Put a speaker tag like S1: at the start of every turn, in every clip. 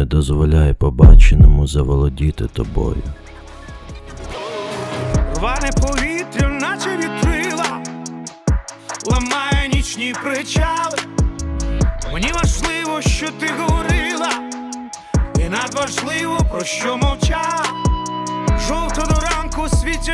S1: не дозволяй побаченому заволодіти тобою.
S2: Рване повітря, наче вітрила, ламає нічні причали. Мені важливо, що ти говорила, і надважливо, про що мовчала. Жовто до ранку знеси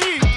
S2: night.